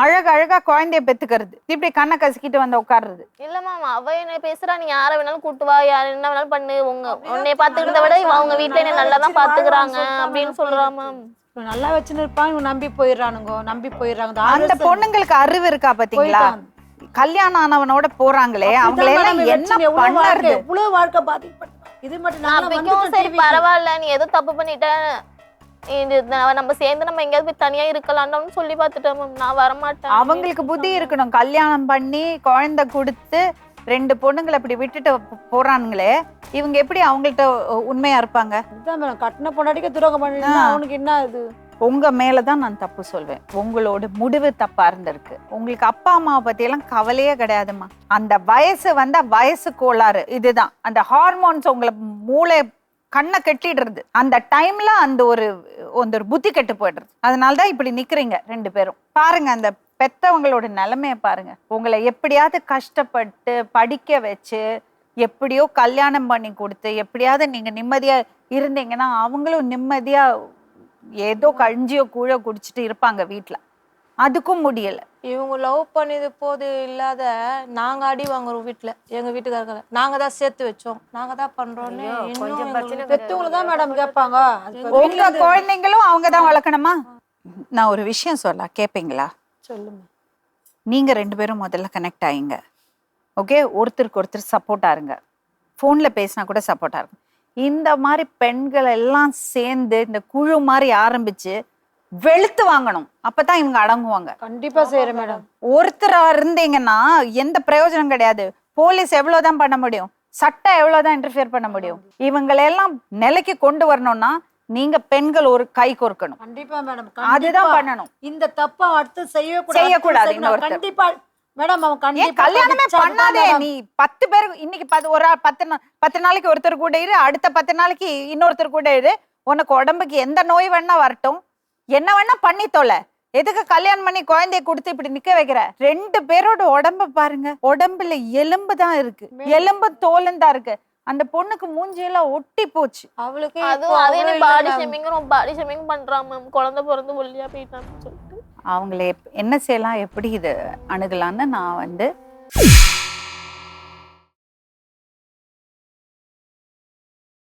அழகு அழகா குழந்தைய பெத்துக்கிறது. இப்படி கண்ணை கசக்கிட்டு வந்து உட்காருறது. இல்ல மேம் அவ என்ன பேசுறா. நீ யார வேணாலும் கூட்டு வா. யார் என்ன வேணாலும் பண்ணு. உங்க உன்னைய பாத்துக்கிறத விட இவ அவங்க வீட்ல என்ன நல்லா தான் பாத்துக்கிறாங்க அப்படின்னு சொல்றா மேம். இவன் நல்லா வச்சுன்னு இருப்பான். இவன் நம்பி போயிடுறானுங்க. நம்பி போயிடுறாங்க. அந்த பொண்ணுங்களுக்கு அறிவு இருக்கா பாத்தீங்களா. கல்யாணம் ஆனவனோட போறாங்களே அவங்கள எல்லாம் என்ன பண்ணறது? எவ்வளவு வாழ்க்கை பாதிக்கப்பட்டு இது மட்டும் நான் சரி. பரவாயில்ல. நீ ஏதோ தப்பு பண்ணிட்ட? இது நம்ம சேர்ந்து நம்ம எங்கேயாவது போய் தனியா இருக்கலாம்னு சொல்லி பார்த்துட்டேன் மேம் நான் வரமாட்டேன். அவங்களுக்கு புத்தி இருக்கணும். கல்யாணம் பண்ணி குழந்தை கொடுத்து ரெண்டு பொண்ணுங்களை இப்படி விட்டுட்டு போறானுங்களே இவங்க எப்படி அவங்கள்ட்ட உண்மையா இருப்பாங்க? இதுதான் மேடம். கட்டின பொண்டாட்டிக்கு துரோகம் ஆ. அவனுக்கு என்ன இது? உங்க மேலதான் நான் தப்பு சொல்வேன். உங்களோட முடிவு தப்பா இருந்திருக்கு. உங்களுக்கு அப்பா அம்மாவை பத்தி எல்லாம் கவலையே கிடையாதும்மா. அந்த வயசு வந்தா வயசு கோளாறு. இதுதான். அந்த ஹார்மோன்ஸ் உங்களை மூளை கண்ணை கட்டிடுறது. அந்த டைம்ல அந்த ஒரு அந்த ஒரு புத்தி கெட்டு போயிடுறது. அதனால தான் இப்படி நிக்கிறீங்க ரெண்டு பேரும். பாருங்க அந்த பெத்தவங்களோட நிலைமையை பாருங்க. உங்களை எப்படியாவது கஷ்டப்பட்டு படிக்க வச்சு எப்படியோ கல்யாணம் பண்ணி கொடுத்து எப்படியாவது நீங்க நிம்மதியா இருந்தீங்கன்னா அவங்களும் நிம்மதியா ஏதோ கஞ்சியோ கூழோ குடிச்சிட்டு இருப்பாங்க வீட்டில் அதுக்கும் முடியலை. இவங்க லவ் பண்ணது போது இல்லாத நாங்க அடி வாங்குறோம் வீட்ல எங்க வீட்டுக்காரங்கள நாங்க தான் சேர்த்து வச்சோம். நாங்க தான் பண்றோம்னு இன்னும் பெத்தவங்கள தான் மேடம் கேட்பாங்க. உங்க குழந்தைங்களும் அவங்க தான் வளர்க்கணுமா? நான் ஒரு விஷயம் சொல்ல கேப்பீங்களா? சொல்லுங்க. நீங்க ரெண்டு பேரும் முதல்ல கனெக்ட் ஆயிங்க. ஓகே ஒருத்தருக்கு ஒருத்தர் சப்போர்ட்டா இருங்க. ஃபோன்ல பேசினா கூட சப்போர்ட்டா இருக்கும். இந்த மாதிரி பெண்கள் எல்லாம் சேர்ந்து இந்த குழு மாதிரி ஆரம்பிச்சு வெளுத்து வாங்கணும். அப்பதான் இவங்க அடங்குவாங்க. கண்டிப்பா செய்யறேன் மேடம். ஒருத்தரா இருந்தீங்கன்னா எந்த பிரயோஜனம் கிடையாது. போலீஸ் எவ்வளவுதான் பண்ண முடியும்? சட்டம் எவ்வளவுதான் இன்டர்ஃபியர் பண்ண முடியும்? இவங்களெல்லாம் நிலைக்கு கொண்டு வரணும்னா நீங்க பெண்கள் ஒரு கை கோர்க்கணும். கண்டிப்பா மேடம். அதுதான் பண்ணணும். இந்த தப்ப அடுத்து செய்யக்கூடாது. இன்னொருத்தர். கண்டிப்பா மேடம் அவன் கண்டிப்பா கல்யாணமே பண்ணாதே. நீ. பத்து பேர் இன்னைக்கு பத்து ஒரு ஆள் பத்து நா- பத்து நாளைக்கு ஒருத்தர் கூட இரு அடுத்த பத்து நாளைக்கு இன்னொருத்தர் கூட இரு. உனக்கு உடம்புக்கு எந்த நோய் வேணா வரட்டும். என்ன வேணா பண்ணி தொலை. எதுக்கு கல்யாணம் பண்ணி குழந்தைய கொடுத்து இப்படி நிக்க வைக்கிற? ரெண்டு பேரோட உடம்ப பாருங்க. உடம்புல எலும்பு தான் இருக்கு. எலும்பு தோலும் தான் இருக்கு. அந்த பொண்ணுக்கு மூஞ்சியெல்லாம் ஒட்டி போச்சு. அவளுக்கு அதுவும் அது என்ன பாடி ஷேமிங் பாடி ஷேமிங் பண்றான் மேம் குழந்தை பிறந்து ஒல்லியா போயிட்டான்னு சொல்லிட்டு. அவங்கள என்ன செய்யலாம் எப்படி இது அணுகலாம்னு நான் வந்து